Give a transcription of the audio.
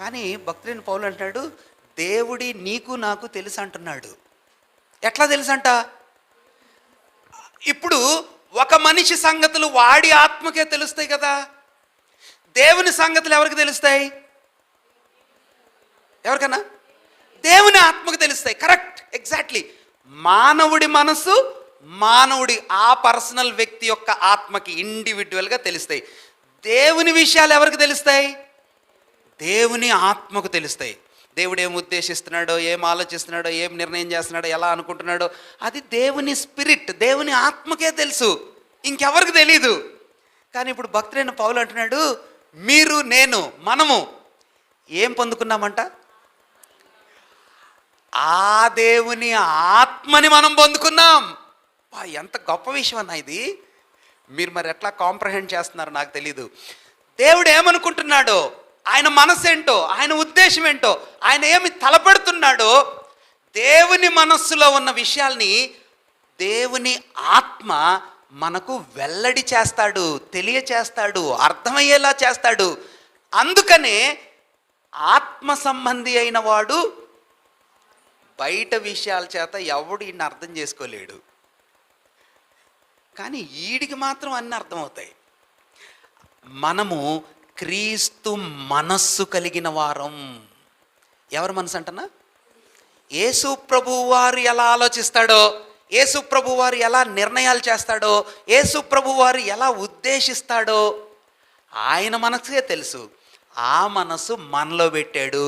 కానీ భక్తులైన పౌలు అంటున్నాడు దేవుడి నీకు నాకు తెలుసు అంటున్నాడు. ఎట్లా తెలుసంట? ఇప్పుడు ఒక మనిషి సంగతులు వాడి ఆత్మకే తెలుస్తాయి కదా. దేవుని సంగతులు ఎవరికి తెలుస్తాయి? ఎవరికన్నా? దేవుని ఆత్మకు తెలుస్తాయి. Correct exactly. మానవుడి మనసు మానవుడి ఆ పర్సనల్ వ్యక్తి యొక్క ఆత్మకి ఇండివిజువల్గా తెలుస్తాయి. దేవుని విషయాలు ఎవరికి తెలుస్తాయి? దేవుని ఆత్మకు తెలుస్తాయి. దేవుడు ఏం ఉద్దేశిస్తున్నాడో ఏం ఆలోచిస్తున్నాడో ఏం నిర్ణయం చేస్తున్నాడో ఎలా అనుకుంటున్నాడో అది దేవుని స్పిరిట్ దేవుని ఆత్మకే తెలుసు. ఇంకెవరికి తెలీదు. కానీ ఇప్పుడు భక్తుడైన పౌలు అంటున్నాడు మీరు నేను మనము. ఏం పొందుకున్నామంట? ఆ దేవుని ఆత్మని మనం పొందుకున్నాం. బా, ఎంత గొప్ప విషయం అన్న ఇది. మీరు మరి ఎట్లా కాంప్రహెండ్ చేస్తున్నారో నాకు తెలీదు. దేవుడు ఏమనుకుంటున్నాడో ఆయన మనసు ఏంటో ఆయన ఉద్దేశం ఏంటో ఆయన ఏమి తలపెడుతున్నాడో దేవుని మనస్సులో ఉన్న విషయాల్ని దేవుని ఆత్మ మనకు వెల్లడి చేస్తాడు తెలియచేస్తాడు అర్థమయ్యేలా చేస్తాడు. అందుకనే ఆత్మ సంబంధి అయిన వాడు బయట విషయాల చేత ఎవడు ఈయన అర్థం చేసుకోలేడు. కానీ ఈడికి మాత్రం అన్నీ అర్థమవుతాయి. మనము క్రీస్తు మనస్సు కలిగిన వారం. ఎవరి మనసు అంటనా యేసు ప్రభు వారు ఎలా ఆలోచిస్తాడో యేసు ప్రభు వారు ఎలా నిర్ణయాలు చేస్తాడో యేసు ప్రభు వారు ఎలా ఉద్దేశిస్తాడో ఆయన మనసుకే తెలుసు. ఆ మనసు మనలో పెట్టాడు.